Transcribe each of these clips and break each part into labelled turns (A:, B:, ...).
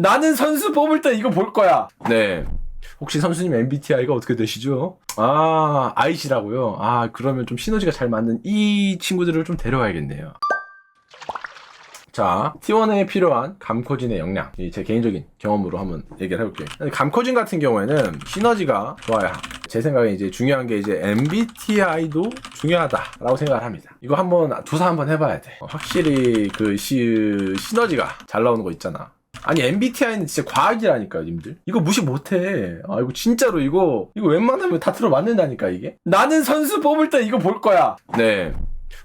A: 나는 선수 뽑을 때 이거 볼 거야. 네. 혹시 선수님 MBTI가 어떻게 되시죠? 아, I시라고요? 아, 그러면 좀 시너지가 잘 맞는 이 친구들을 좀 데려와야겠네요. 자, T1에 필요한 감코진의 역량. 이 제 개인적인 경험으로 한번 얘기를 해볼게요. 감코진 같은 경우에는 시너지가 좋아야. 제 생각에 이제 중요한 게 이제 MBTI도 중요하다라고 생각을 합니다. 이거 한번 조사 한번 해봐야 돼. 어, 확실히 그 시, 시너지가 잘 나오는 거 있잖아. 아니 MBTI는 진짜 과학이라니까 님들. 이거 무시 못해. 아 이거 진짜로 이거 이거 웬만하면 다 들어맞는다니까 이게? 나는 선수 뽑을 때 이거 볼 거야. 네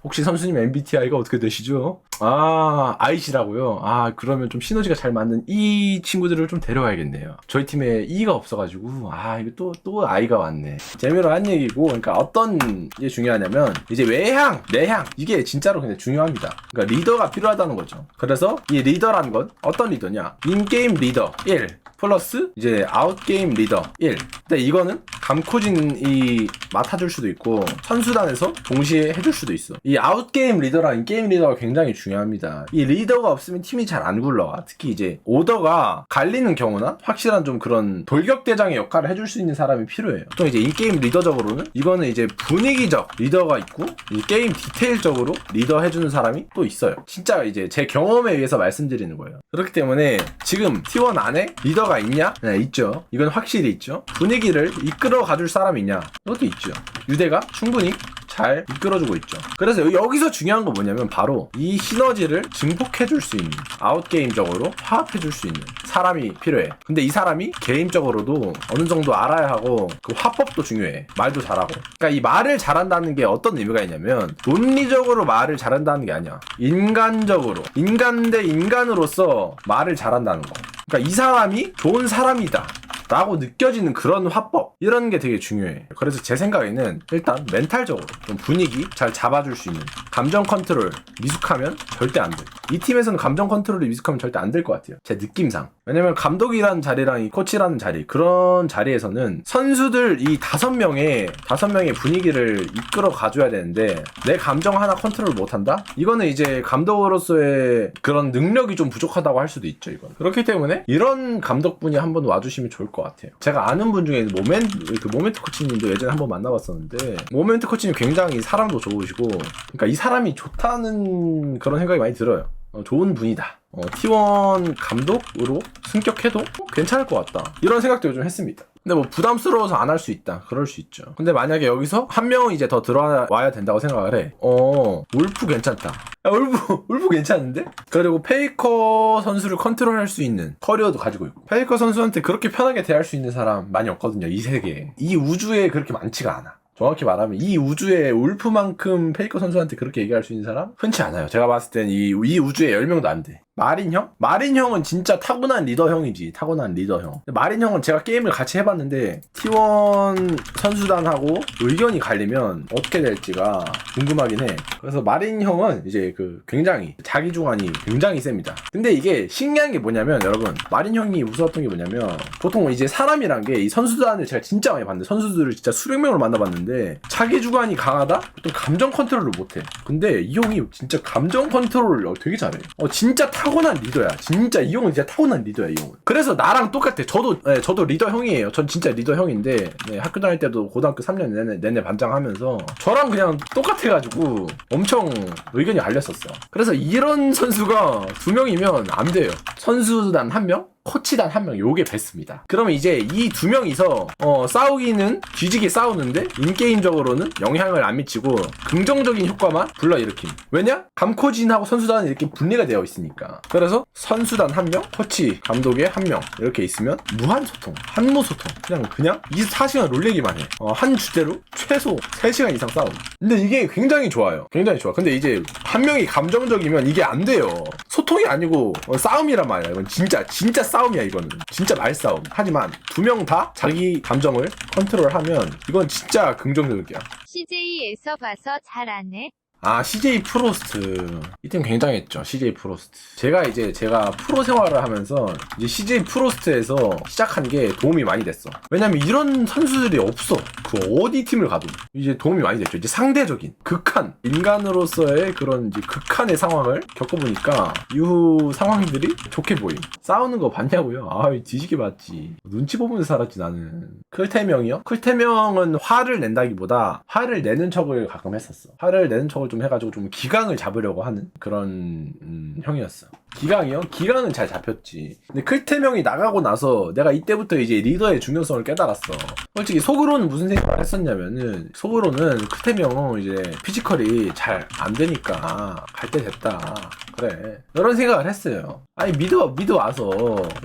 A: 혹시 선수님 MBTI가 어떻게 되시죠? 아, I시라고요? 아, 그러면 좀 시너지가 잘 맞는 이 친구들을 좀 데려와야겠네요. 저희 팀에 E가 없어가지고, 아, 이거 또, 또 I가 왔네. 재미로 한 얘기고, 그러니까 어떤 게 중요하냐면, 이제 외향, 내향, 이게 진짜로 근데 중요합니다. 그러니까 리더가 필요하다는 거죠. 그래서 이 리더란 건 어떤 리더냐? 인게임 리더 1. 플러스 이제 아웃게임 리더 1. 근데 이거는 감코진이 맡아줄 수도 있고 선수단에서 동시에 해줄 수도 있어. 이 아웃게임 리더랑 인게임 리더가 굉장히 중요합니다. 이 리더가 없으면 팀이 잘 안 굴러가. 특히 이제 오더가 갈리는 경우나 확실한 좀 그런 돌격대장의 역할을 해줄 수 있는 사람이 필요해요. 보통 이제 인게임 리더적으로는 이거는 이제 분위기적 리더가 있고 이 게임 디테일적으로 리더 해주는 사람이 또 있어요. 진짜 이제 제 경험에 의해서 말씀드리는 거예요. 그렇기 때문에 지금 T1 안에 리더가 있냐? 네, 있죠. 이건 확실히 있죠. 분위기를 이끌어 가줄 사람이 있냐? 이것도 있죠. 유대가 충분히 잘 이끌어주고 있죠. 그래서 여기서 중요한 거 뭐냐면 바로 이 시너지를 증폭해줄 수 있는 아웃게임적으로 화합해줄 수 있는 사람이 필요해. 근데 이 사람이 게임적으로도 어느 정도 알아야 하고 그 화법도 중요해. 말도 잘하고. 그러니까 이 말을 잘한다는 게 어떤 의미가 있냐면 논리적으로 말을 잘한다는 게 아니야. 인간적으로 인간 대 인간으로서 말을 잘한다는 거. 그러니까 이 사람이 좋은 사람이다. 라고 느껴지는 그런 화법 이런 게 되게 중요해 그래서 제 생각에는 일단 멘탈적으로 좀 분위기 잘 잡아줄 수 있는 감정 컨트롤 미숙하면 절대 안 돼 이 팀에서는 감정 컨트롤이 미숙하면 절대 안 될 것 같아요. 제 느낌상. 왜냐면 감독이라는 자리랑 이 코치라는 자리 그런 자리에서는 선수들 이 다섯 명의 다섯 명의 분위기를 이끌어 가줘야 되는데 내 감정 하나 컨트롤 못한다? 이거는 이제 감독으로서의 그런 능력이 좀 부족하다고 할 수도 있죠 이건. 그렇기 때문에 이런 감독분이 한번 와주시면 좋을 것 같아요. 제가 아는 분 중에 모멘트 그 모멘트 코치님도 예전에 한번 만나봤었는데 모멘트 코치님 굉장히 사람도 좋으시고 그러니까 이 사람이 좋다는 그런 생각이 많이 들어요. 어, 좋은 분이다. 어, T1 감독으로 승격해도 괜찮을 것 같다. 이런 생각도 요즘 했습니다. 근데 뭐 부담스러워서 안 할 수 있다. 그럴 수 있죠. 근데 만약에 여기서 한 명은 이제 더 들어와야 된다고 생각을 해. 어, 울프 괜찮다. 야, 울프, 울프 괜찮은데? 그리고 페이커 선수를 컨트롤 할 수 있는 커리어도 가지고 있고. 페이커 선수한테 그렇게 편하게 대할 수 있는 사람 많이 없거든요. 이 세계에. 이 우주에 그렇게 많지가 않아. 정확히 말하면 이 우주에 울프만큼 페이커 선수한테 그렇게 얘기할 수 있는 사람 흔치 않아요. 제가 봤을 땐 이 이 우주에 10명도 안 돼. 마린 형? 마린 형은 진짜 타고난 리더 형이지. 타고난 리더 형. 마린 형은 제가 게임을 같이 해봤는데 T1 선수단하고 의견이 갈리면 어떻게 될지가 궁금하긴 해. 그래서 마린 형은 이제 그 굉장히 자기 주관이 굉장히 셉니다. 근데 이게 신기한 게 뭐냐면 여러분 마린 형이 무서웠던 게 뭐냐면 보통 이제 사람이란 게 이 선수단을 제가 진짜 많이 봤는데 선수들을 진짜 수백 명을 만나봤는데 자기 주관이 강하다? 또 감정 컨트롤을 못해. 근데 이 형이 진짜 감정 컨트롤을 어, 되게 잘해. 어 진짜 타 고난 리더야. 진짜 이 형은 진짜 타고난 리더야 이 형은. 그래서 나랑 똑같아. 저도 네, 저도 리더 형이에요. 전 진짜 리더 형인데 네, 학교 다닐 때도 고등학교 3년 내내, 내내 반장하면서 저랑 그냥 똑같아가지고 엄청 의견이 갈렸었어. 그래서 이런 선수가 두 명이면 안 돼요. 선수단 한 명, 코치단 한 명 요게 베스트입니다. 그러면 이제 이 두 명이서 어, 싸우기는 뒤지게 싸우는데 인게임적으로는 영향을 안 미치고 긍정적인 효과만 불러일으킴. 왜냐? 감코진하고 선수단은 이렇게 분리가 되어 있으니까. 그래서 선수단 한 명, 코치, 감독의 한 명 이렇게 있으면 무한 소통, 한무 소통. 그냥 그냥 24시간 롤레기만 해. 어, 한 주제로 최소 3시간 이상 싸움. 근데 이게 굉장히 좋아요. 굉장히 좋아. 근데 이제 한 명이 감정적이면 이게 안 돼요. 소통이 아니고 어, 싸움이란 말이야. 이건 진짜 진짜 싸움이야 이거는. 진짜 말싸움. 하지만 두 명 다 자기 감정을 컨트롤하면 이건 진짜 긍정적이야.
B: CJ에서 봐서 잘하네.
A: 아 CJ 프로스트. 이팀 굉장했죠 CJ 프로스트. 제가 이제 제가 프로 생활을 하면서 이제 CJ 프로스트에서 시작한 게 도움이 많이 됐어. 왜냐면 이런 선수들이 없어. 그 어디 팀을 가도. 이제 도움이 많이 됐죠. 이제 상대적인 극한 인간으로서의 그런 이제 극한의 상황을 겪어보니까 이후 상황들이 좋게 보임. 싸우는 거 봤냐고요? 아 뒤지게 봤지. 눈치 보면서 살았지 나는. 클테명이요? 클테명은 화를 낸다기보다 화를 내는 척을 가끔 했었어. 화를 내는 척을 좀 해가지고 좀 기강을 잡으려고 하는 그런 음, 형이었어 기강이요? 기강은 잘 잡혔지. 근데 클테명이 나가고 나서 내가 이때부터 이제 리더의 중요성을 깨달았어. 솔직히 속으로는 무슨 생각을 했었냐면은 속으로는 클테명은 이제 피지컬이 잘 안 되니까 갈 때 됐다. 그래. 이런 생각을 했어요. 아니 미드 미드 와서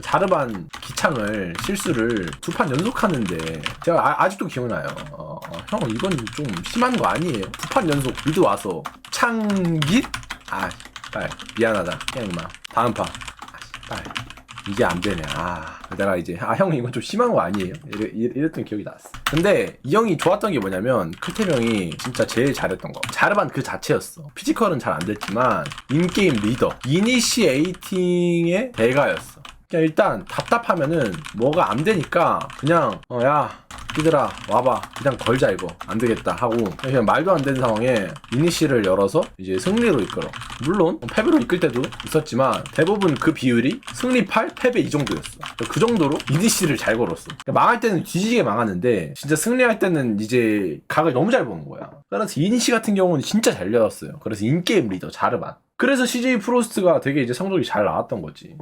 A: 자르반 기창을 실수를 두 판 연속하는데 제가 아, 직도 기억나요. 어, 어, 형 이건 좀 심한 거 아니에요? 두판 연속 미드 와서 창깃 아빨 미안하다. 그냥 임마. 다음 파 아, 빨 이게 안 되네. 아 내가 이제 아 형 이건 좀 심한 거 아니에요? 이래- 이랬던 기억이 났어. 근데 이 형이 좋았던 게 뭐냐면 클테명이 진짜 제일 잘했던 거. 자르반 그 자체였어. 피지컬은 잘 안 됐지만 인게임 리더. 이니시에이팅의 대가였어. 그냥 일단 답답하면은 뭐가 안 되니까 그냥 어 야 얘들아 와봐. 그냥 걸자 이거. 안 되겠다 하고 그냥 말도 안 되는 상황에 이니시를 열어서 이제 승리로 이끌어. 물론 패배로 이끌 때도 있었지만 대부분 그 비율이 승리 8 패배 이 정도였어. 그 정도로 이니시를 잘 걸었어. 그러니까 망할 때는 뒤지게 망하는데 진짜 승리할 때는 이제 각을 너무 잘 보는 거야. 그래서 이니시 같은 경우는 진짜 잘 열었어요. 그래서 인게임 리더 자르반. 그래서 CJ 프로스트가 되게 이제 성적이 잘 나왔던 거지